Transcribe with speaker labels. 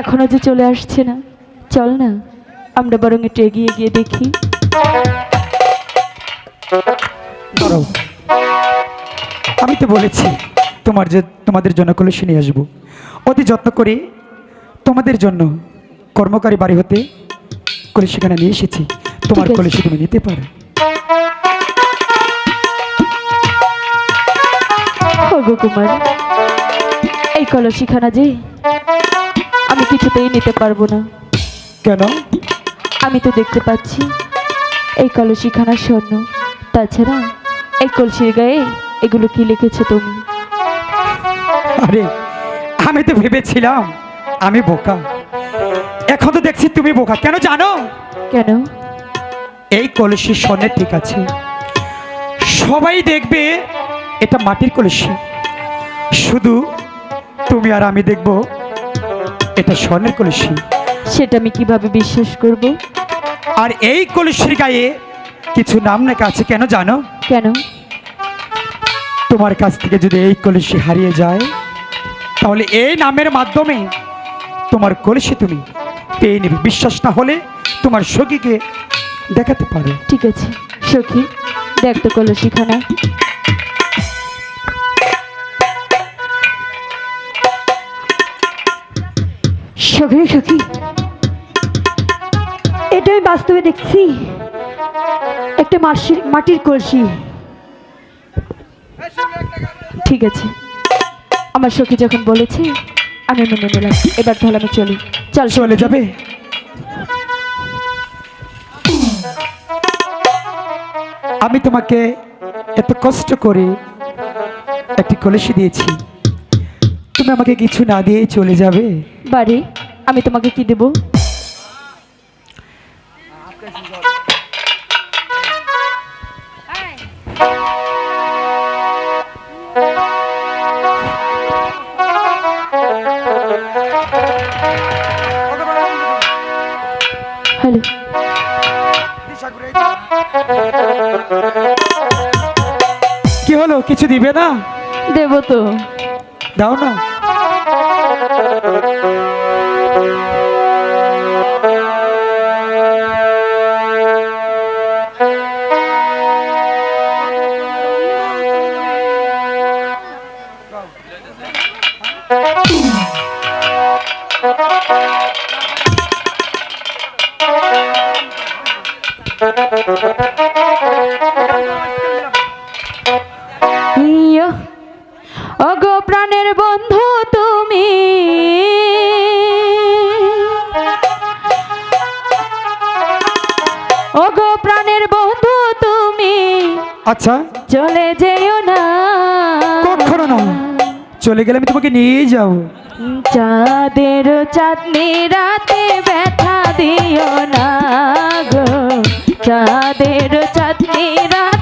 Speaker 1: এখনও যে চলে আসছে না, চল না, আমরা বরং একটু এগিয়ে গিয়ে দেখি।
Speaker 2: আমি তো বলেছি তোমার যে তোমাদের জন্য কলসি নিয়ে আসব। অতি যত্ন করে তোমাদের জন্য কর্মকারী বাড়ি হতে কলসিখানা নিয়ে এসেছি। তোমার কলসি তুমি নিতে পারো।
Speaker 1: কুমার এই কলসিখানা যে আমি কিছুতেই নিতে পারব না।
Speaker 2: কেন?
Speaker 1: আমি তো দেখতে পাচ্ছি এই কলসিখানা স্বর্ণ। তাছাড়া এই কলসির গায়ে এগুলো কি লিখেছো তুমি?
Speaker 2: আরে আমি তো ভেবেছিলাম আমি বোকা। এখন তো দেখছি তুমি বোকা। কেন জানো?
Speaker 1: কেন?
Speaker 2: এই কলসি স্বর্ণের ঠিক আছে। সবাই দেখবে এটা মাটির কলসি। শুধু তুমি আর আমি দেখব এটা স্বর্ণের কলসি।
Speaker 1: সেটা আমি কীভাবে বিশ্বাস করব?
Speaker 2: আর এই কলসির গায়ে কিছু নাম লেখা আছে কেন জানো?
Speaker 1: কেন?
Speaker 2: তোমার কাছ থেকে যদি এই কলসি হারিয়ে যায়, তাহলে এই নামের মাধ্যমে তোমার কলসি তুমি পেয়ে নেবে। বিশ্বাস না হলে তোমার সখীকে দেখাতে পারো।
Speaker 1: ঠিক আছে, সখী, দেখ তো কলসিখানা
Speaker 3: সখী সখী এটা আমি বাস্তবে দেখছি। একটা মাটির কলসি।
Speaker 1: ঠিক আছে। আমার সখী যখন বলেছে আমি মেনে নিলাম। এবার তাহলে আমি চলি। চল
Speaker 2: চলে যাবে? আমি তোমাকে এত কষ্ট করে একটি কলসি দিয়েছি। তুমি আমাকে কিছু না দিয়ে চলে যাবে?
Speaker 1: বাড়ি আমি তোমাকে কি দেব?
Speaker 2: কি কিছু দিবে না?
Speaker 1: দেব তো।
Speaker 2: দাও না।
Speaker 1: ইয়ো, প্রাণের বন্ধু তুমি। ওগো প্রাণের বন্ধু তুমি।
Speaker 2: আচ্ছা।
Speaker 1: চলে যেও না।
Speaker 2: কখনো না চলে গেলে আমি তোমাকে নিয়ে যাব।
Speaker 1: চাঁদের চাঁদনি রাতে ব্যথা দিও না গো। চাঁদের চাঁদনি রাতে